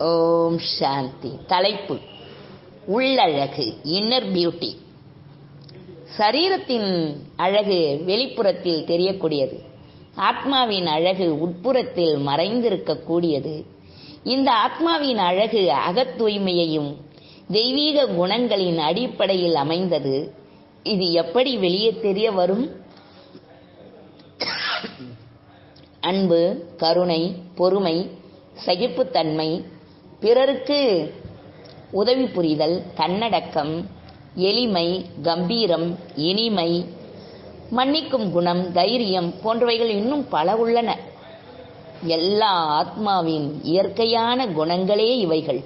ஓம் சாந்தி. தலைப்பு. உள்ளழகு. Inner beauty சரீரத்தின் அழகு வெளிப்புறத்தில் தெரியக்கூடியது. ஆத்மாவின் அழகு உட்புறத்தில் மறைந்திருக்கக்கூடியது. இந்த ஆத்மாவின் அழகு அகத் தூய்மையையும் தெய்வீக குணங்களின் அடிப்படையில் அமைந்தது. இது எப்படி வெளியே தெரிய வரும்? அன்பு கருணை பொறுமை சகிப்புத்தன்மை பிறருக்கு உதவி புரிதல் தன்னடக்கம் எளிமை கம்பீரம் இனிமை மன்னிக்கும் குணம் தைரியம் போன்றவைகள் இன்னும் பல உள்ளன. எல்லா ஆத்மாவின் இயற்கையான குணங்களே இவைகள்.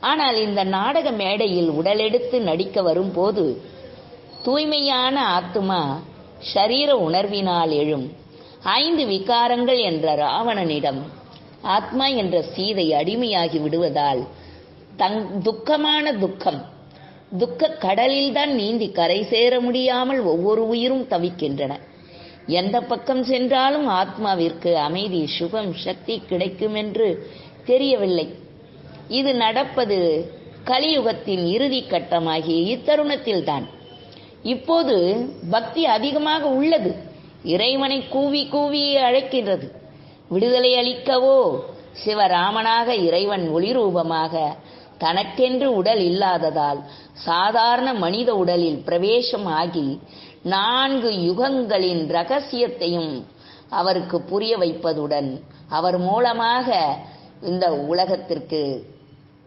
ஆனால் இந்த நாடக மேடையில் உடலெடுத்து நடிக்க வரும்போது தூய்மையான ஆத்மா ஷரீர உணர்வினால் எழும். ஐந்து விகாரங்கள் என்ற ராவணனிடம் ஆத்மா என்ற சீதை அடிமையாகி விடுவதால் தங் துக்கமான துக்கம் துக்க கடலில்தான் நீந்தி கரை சேர முடியாமல் ஒவ்வொரு உயிரும் தவிக்கின்றன. எந்த பக்கம் சென்றாலும் ஆத்மாவிற்கு அமைதி சுகம் சக்தி கிடைக்கும் என்று தெரியவில்லை. இது நடப்பது கலியுகத்தின் இறுதி கட்டமாகிய இத்தருணத்தில்தான் இப்போது பக்தி அதிகமாக உள்ளது. இறைவனை கூவி கூவி அழைக்கின்றது. விடுதலை அளிக்கவோ? சிவராமனாக இறைவன் ஒளிரூபமாக தனக்கென்று உடல் இல்லாததால் சாதாரண மனித உடலில் பிரவேசம் ஆகி நான்கு யுகங்களின் ரகசியத்தையும் அவருக்கு புரிய வைப்பதுடன் அவர் மூலமாக இந்த உலகத்திற்கு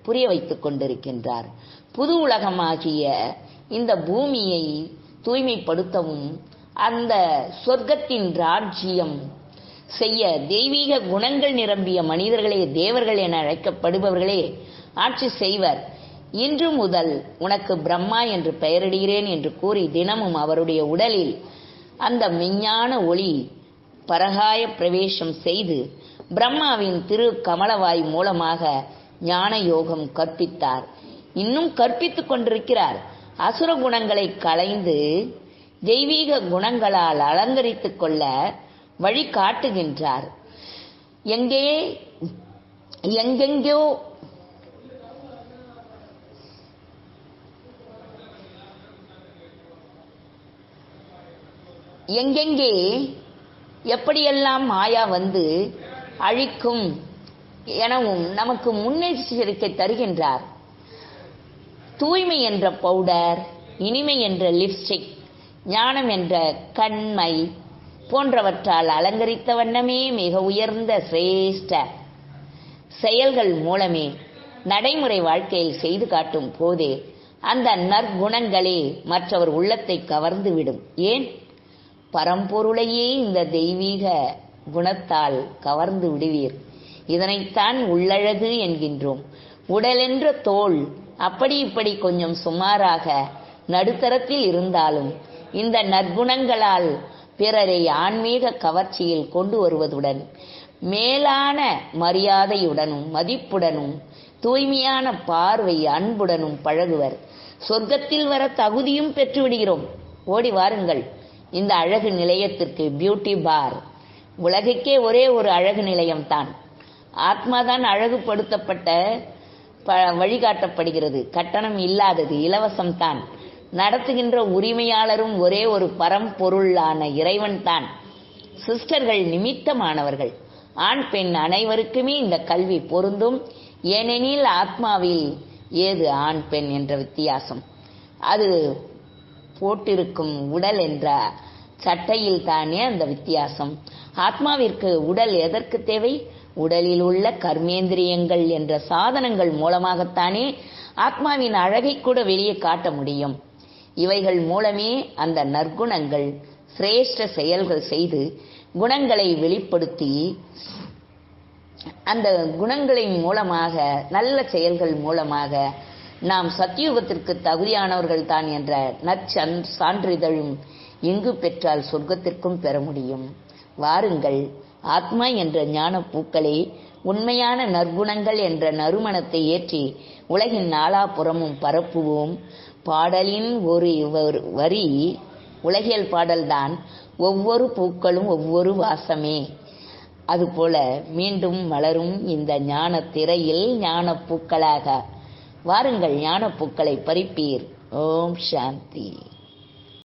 புரிய வைத்துக் கொண்டிருக்கின்றார். புது உலகமாகிய இந்த பூமியை தூய்மைப்படுத்தவும் அந்த சொர்க்கத்தின் ராஜ்யம் செய்ய தெய்வீக குணங்கள் நிரம்பிய மனிதர்களே தேவர்கள் என அழைக்கப்படுபவர்களே ஆட்சி செய்வர். இன்று முதல் உனக்கு பிரம்மா என்று பெயரிடுகிறேன் என்று கூறி தினமும் அவருடைய உடலில் அந்த விஞ்ஞான ஒளி பரகாய பிரவேசம் செய்து பிரம்மாவின் திரு கமலவாய் மூலமாக ஞான யோகம் கற்பித்தார். இன்னும் கற்பித்துக் கொண்டிருக்கிறார். அசுர குணங்களை களைந்து தெய்வீக குணங்களால் அலங்கரித்துக் கொள்ள வழி காட்டுகின்றார் எங்கே எங்கெங்கோ எங்கெங்கே எப்படியெல்லாம் மாயா வந்து அழிக்கும் எனவும் நமக்கு முன்னெச்சரிக்கை தருகின்றார். தூய்மை என்ற பவுடர் இனிமை என்ற லிப்ஸ்டிக் ஞானம் என்ற கண்மை போன்றவற்றால் அலங்கரித்த வண்ணமே மிக உயர்ந்த சிரேஷ்ட செயல்கள் மூலமே நடைமுறை வாழ்க்கையில் செய்து காட்டும் போதே அந்த நற்குணங்களே மற்றவர் உள்ளத்தை கவர்ந்துவிடும். ஏன்? பரம்பொருளையே இந்த தெய்வீக குணத்தால் கவர்ந்து விடுவீர். இதனைத்தான் உள்ளழகு என்கின்றோம். உடலென்ற தோல் அப்படி இப்படி கொஞ்சம் சுமாராக நடுத்தரத்தில் இருந்தாலும் இந்த நற்குணங்களால் பிறரை ஆன்மீக கவர்ச்சியில் கொண்டு வருவதுடன் மேலான மரியாதையுடனும் மதிப்புடனும் தூய்மையான பார்வை அன்புடனும் பழகுவர். சொர்க்கத்தில் வர தகுதியும் பெற்றுவிடுகிறோம். ஓடி வாருங்கள். இந்த அழகு நிலையத்திற்கு பியூட்டி பார் உலகுக்கே ஒரே ஒரு அழகு நிலையம்தான். ஆத்மாதான் அழகுபடுத்தப்பட்ட ப வழிகாட்டப்படுகிறது. கட்டணம் இல்லாதது இலவசம்தான். நடத்துகின்ற உரிமையாளரும் ஒரே ஒரு பரம்பொருளான இறைவன்தான் சிஸ்டர்கள் நிமித்தமானவர்கள். ஆண் பெண் அனைவருக்குமே இந்த கல்வி பொருந்தும். ஏனெனில் ஆத்மாவில் ஏது ஆண் பெண் என்ற வித்தியாசம். அது போட்டிருக்கும் உடல் என்ற சட்டையில் தானே அந்த வித்தியாசம். ஆத்மாவிற்கு உடல் எதற்கு தேவை? உடலில் உள்ள கர்மேந்திரியங்கள் என்ற சாதனங்கள் மூலமாகத்தானே ஆத்மாவின் அழகை கூட வெளியே காட்ட முடியும். இவைகள் மூலமே அந்த நற்குணங்கள் சிரேஷ்ட செயல்கள் செய்து குணங்களை வெளிப்படுத்தி அந்த குணங்களின் மூலமாக நல்ல செயல்கள் மூலமாக நாம் சத்தியுகத்திற்கு தகுதியானவர்கள் தான் என்ற நற்சன் சான்றிதழும் எங்கு பெற்றால் சொர்க்கத்திற்கும் பெற முடியும். வாருங்கள் ஆத்மா என்ற ஞான பூக்களே உண்மையான நற்குணங்கள் என்ற நறுமணத்தை ஏற்றி உலகின் நாலாபுறமும் பரப்புவோம். பாடலின் ஒரு வரி உலகியல் பாடல்தான். ஒவ்வொரு பூக்களும் ஒவ்வொரு வாசமே. அதுபோல மீண்டும் மலரும் இந்த ஞான திரையில் ஞான பூக்களாக வாருங்கள் ஞான பூக்களை பறிப்பீர். ஓம் சாந்தி.